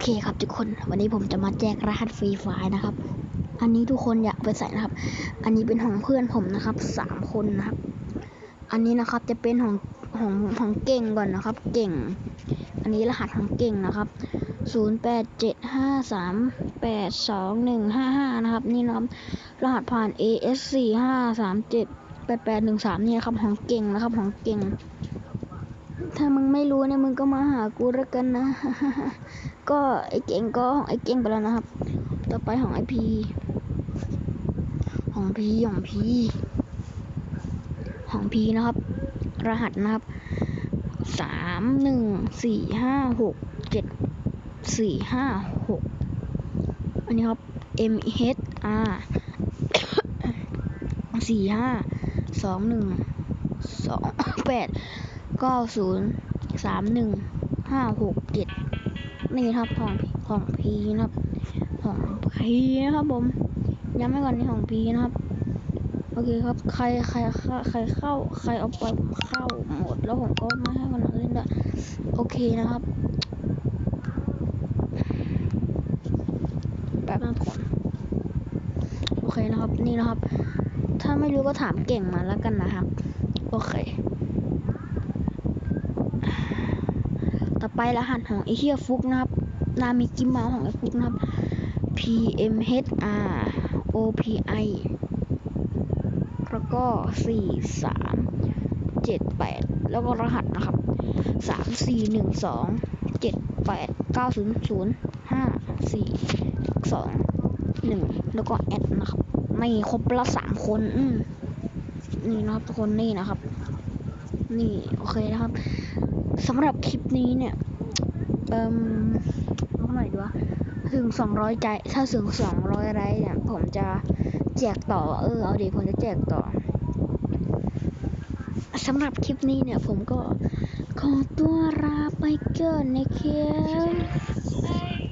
เคครับทุกคนวันนี้ผมจะมาแจกรหัสฟรีไฟล์นะครับ อันนี้ทุกคนอยากไปใส่นะครับ อันนี้เป็นของเพื่อนผมนะครับสามคนนะครับ อันนี้นะครับจะเป็นของของของเก่งก่อนนะครับ เก่ง อันนี้รหัสของเก่งนะครับศูนย์แปดเจ็ดห้าสามแปดสองหนึ่งห้าห้านะครับ นี่นะครับรหัสผ่าน AS สี่ห้าสามเจ็ดแปดแปดหนึ่งสามนี่นะครับของเก่งนะครับของเก่ง ถ้ามึงไม่รู้เนี่ยมึงก็มาหากูแล้วกันนะ ก็ไอเก่งก็ของไอเก่งไปแล้วนะครับ ต่อไปของไอพีของพีของพีของพีนะครับ รหัสนะครับสามหนึ่งสี่ห้าหกเจ็ดสี่ห้าหกอันนี้ครับ M H R สี่ห้าสองหนึ่งสองแปด เก้าศูนย์สามหนึ่งห้าหกเจ็ดนี่ครับของของพีนะครับของพีนะครับผมย้ำไว้ก่อนนี่ของพีนะครับโอเคครับ ใครใครใครเข้า ใครเอาไปผมเข้าหมดแล้วผมก็ไม่ให้คนอื่นเล่นด้วยโอเคนะครับแป๊บนึงก่อนโอเคนะครับนี่นะครับ ถ้าไม่รู้ก็ถามเก่งมาแล้วกันนะครับ โอเค ต่อไปรหัสของไอเฮียฟุกนะครับนามิกิเมาของไอฟุกนะครับ P M H R O P I แล้วก็สี่สามเจ็ดแปดแล้วก็รหัสนะครับสามสี่หนึ่งสองเจ็ดแปดเก้าศูนย์ศูนย์ห้าสี่สองหนึ่งแล้วก็แอดนะครับ ไม่ครบละสามคน อืมนี่นะครับทุกคนนี่นะครับ นี่โอเคนะครับสำหรับคลิปนี้เนี่ย เอ่มเอาเท่าไหร่ดีวะถึงสองร้อยใจ ถ้าถึงสองร้อยไรเนี่ย ผมจะแจกต่อ เออ เอาดีผมจะแจกต่อสำหรับคลิปนี้เนี่ย ผมก็ขอตัวลาไปเกินนะครับ